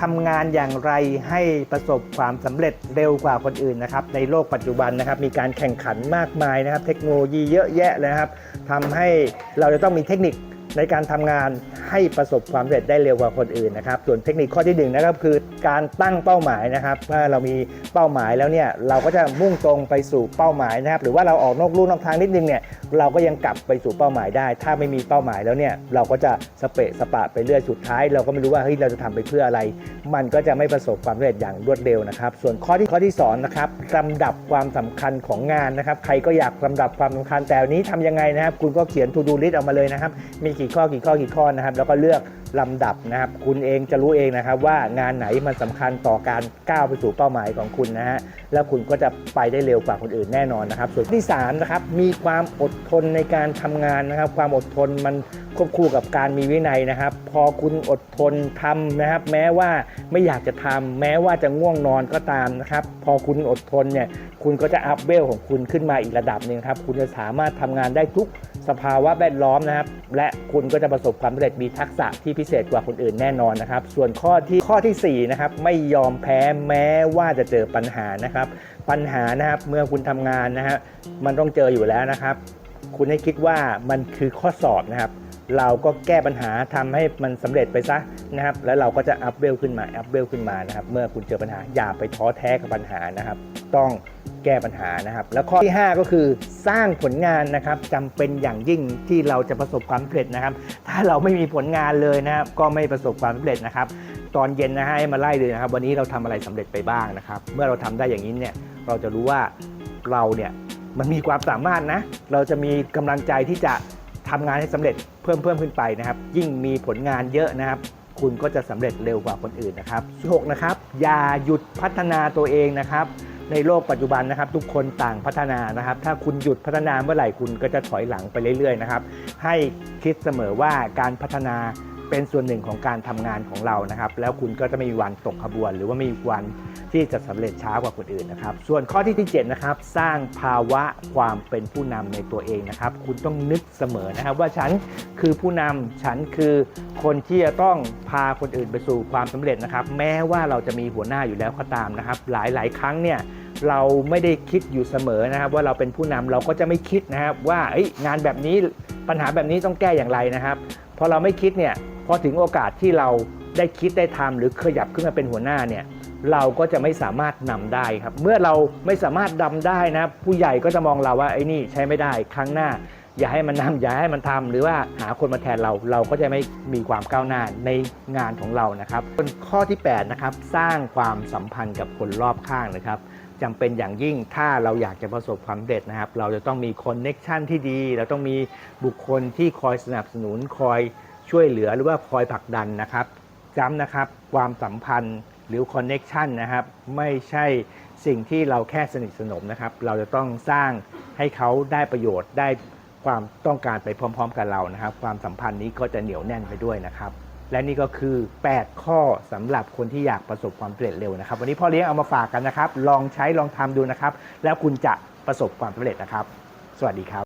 ทำงานอย่างไรให้ประสบความสำเร็จเร็วกว่าคนอื่นนะครับในโลกปัจจุบันนะครับมีการแข่งขันมากมายนะครับ เทคโนโลยีเยอะแยะเลยนะครับทำให้เราจะต้องมีเทคนิค ในการทำงานให้ประสบความสำเร็จได้เร็วกว่าคนอื่นนะครับ ส่วนเทคนิคข้อที่หนึ่งนะครับคือการตั้งเป้าหมายนะครับว่าเรามีเป้าหมายแล้วเนี่ยเราก็จะมุ่งตรงไปสู่เป้าหมายนะครับ หรือว่าเราออกนอกลู่นอกทางนิดนึงเนี่ยเราก็ยังกลับไปสู่เป้าหมายได้ ถ้าไม่มีเป้าหมายแล้วเนี่ยเราก็จะสเปะสปะไปเรื่อยสุดท้าย เราก็ไม่รู้ว่าเฮ้ยเราจะทำไปเพื่ออะไร มันก็จะไม่ประสบความสำเร็จอย่างรวดเร็วนะครับ ส่วนข้อที่ข้อที่สองนะครับลำดับความสำคัญของงานนะครับ ใครก็อยากลำดับความสำคัญแต่นี้ทำยังไงนะครับ คุณก็เขียน to do list ออกมาเลยนะครับ มีกี่ข้อกี่ข้อกี่ข้อนะครับ แล้วก็เลือกลำดับนะครับ คุณเองจะรู้เองนะครับ ว่างานไหนมันสำคัญต่อการก้าวไปสู่เป้าหมายของคุณนะฮะแล้วคุณก็จะไปได้เร็วกว่าคนอื่นแน่นอนนะครับ ส่วนที่สามนะครับมีความอดทนในการทำงานนะครับ ความอดทนมัน ควบคู่กับการมีวินัยนะครับ พอคุณอดทนทำนะครับ แม้ว่าไม่อยากจะทำแม้ว่าจะง่วงนอนก็ตามนะครับ พอคุณอดทนเนี่ยคุณก็จะอัพเวลของคุณขึ้นมาอีกระดับหนึ่งครับ คุณจะสามารถทำงานได้ทุกสภาวะแวดล้อมนะครับ และคุณก็จะประสบความสำเร็จมีทักษะที่พิเศษกว่าคนอื่นแน่นอนนะครับ ส่วนข้อที่ข้อทีสี่4นะครับไม่ยอมแพ้แม้ว่าจะเจอปัญหานะครับ ปัญหานะครับเมื่อคุณทำงานนะฮะมันต้องเจออยู่แล้วนะครับ คุณให้คิดว่ามันคือข้อสอบนะครับ เราก็แก้ปัญหาทำให้มันสำเร็จไปซะนะครับแล้วเราก็จะอัพเวลขึ้นมาอัพเวลขึ้นมานะครับเมื่อคุณเจอปัญหาอย่าไปท้อแท้กับปัญหานะครับ ต้องแก้ปัญหานะครับ แล้วข้อที่ 5 ก็คือสร้างผลงานนะครับจำเป็นอย่างยิ่งที่เราจะประสบความสำเร็จนะครับ ถ้าเราไม่มีผลงานเลยนะครับก็ไม่ประสบความสำเร็จนะครับ ตอนเย็นนะฮะให้มาไล่เลยนะครับ วันนี้เราทำอะไรสำเร็จไปบ้างนะครับ เมื่อเราทำได้อย่างนี้เนี่ยเราจะรู้ว่าเราเนี่ยมันมีความสามารถนะ เราจะมีกำลังใจที่จะทำงานให้สำเร็จ เพิ่มเพิ่มขึ้นไปนะครับ ยิ่งมีผลงานเยอะนะครับ คุณก็จะสำเร็จเร็วกว่าคนอื่นนะครับ6นะครับอย่าหยุดพัฒนาตัวเองนะครับในโลกปัจจุบันนะครับ ทุกคนต่างพัฒนานะครับ ถ้าคุณหยุดพัฒนาเมื่อไหร่คุณก็จะถอยหลังไปเรื่อยๆนะครับ ให้คิดเสมอว่าการพัฒนา เป็นส่วนหนึ่งของการทำงานของเรานะครับ แล้วคุณก็จะไม่มีวันตกขบวน หรือว่าไม่มีวันที่จะสำเร็จช้ากว่าคนอื่นนะครับ ส่วนข้อที่ที่7นะครับ สร้างภาวะความเป็นผู้นำในตัวเองนะครับ คุณต้องนึกเสมอนะครับ ว่าฉันคือผู้นำฉันคือคนที่จะต้องพาคนอื่นไปสู่ความสำเร็จนะครับ แม้ว่าเราจะมีหัวหน้าอยู่แล้วก็ตามนะครับ หลายๆ ครั้งเนี่ยเราไม่ได้คิดอยู่เสมอนะครับ ว่าเราเป็นผู้นำเราก็จะไม่คิดนะครับ ว่างานแบบนี้ปัญหาแบบนี้ต้องแก้อย่างไรนะครับพอเราไม่คิดเนี่ย พอถึงโอกาสที่เราได้คิดได้ทำหรือขยับขึ้นมาเป็นหัวหน้าเนี่ยเราก็จะไม่สามารถนำได้ครับ เมื่อเราไม่สามารถดำได้นะผู้ใหญ่ก็จะมองเราว่าไอ้นี่ใช้ไม่ได้ครั้งหน้า อย่าให้มันนำอย่าให้มันทำหรือว่าหาคนมาแทนเราเราก็จะไม่มีความก้าวหน้าในงานของเรานะครับข้อที่8นะครับสร้างความสัมพันธ์กับคนรอบข้างนะครับจำเป็นอย่างยิ่งถ้าเราอยากจะประสบความสำเร็จนะครับ เราจะต้องมีคอนเน็ชันที่ดี เราต้องมีบุคคลที่คอยสนับสนุนคอย ช่วยเหลือหรือว่าคอยผลักดันนะครับย้ำนะครับความสัมพันธ์หรือคอนเน็ชันนะครับไม่ใช่สิ่งที่เราแค่สนิทสนมนะครับ เราจะต้องสร้างให้เขาได้ประโยชน์ได้ความต้องการไปพร้อม ๆ กับเรานะครับ ความสัมพันธ์นี้ก็จะเหนียวแน่นไปด้วยนะครับ และนี่ก็คือ 8 ข้อสำหรับคนที่อยากประสบความสำเร็จเร็วนะครับ วันนี้พ่อเลี้ยงเอามาฝากกันนะครับ ลองใช้ลองทำดูนะครับ แล้วคุณจะประสบความสำเร็จนะครับ สวัสดีครับ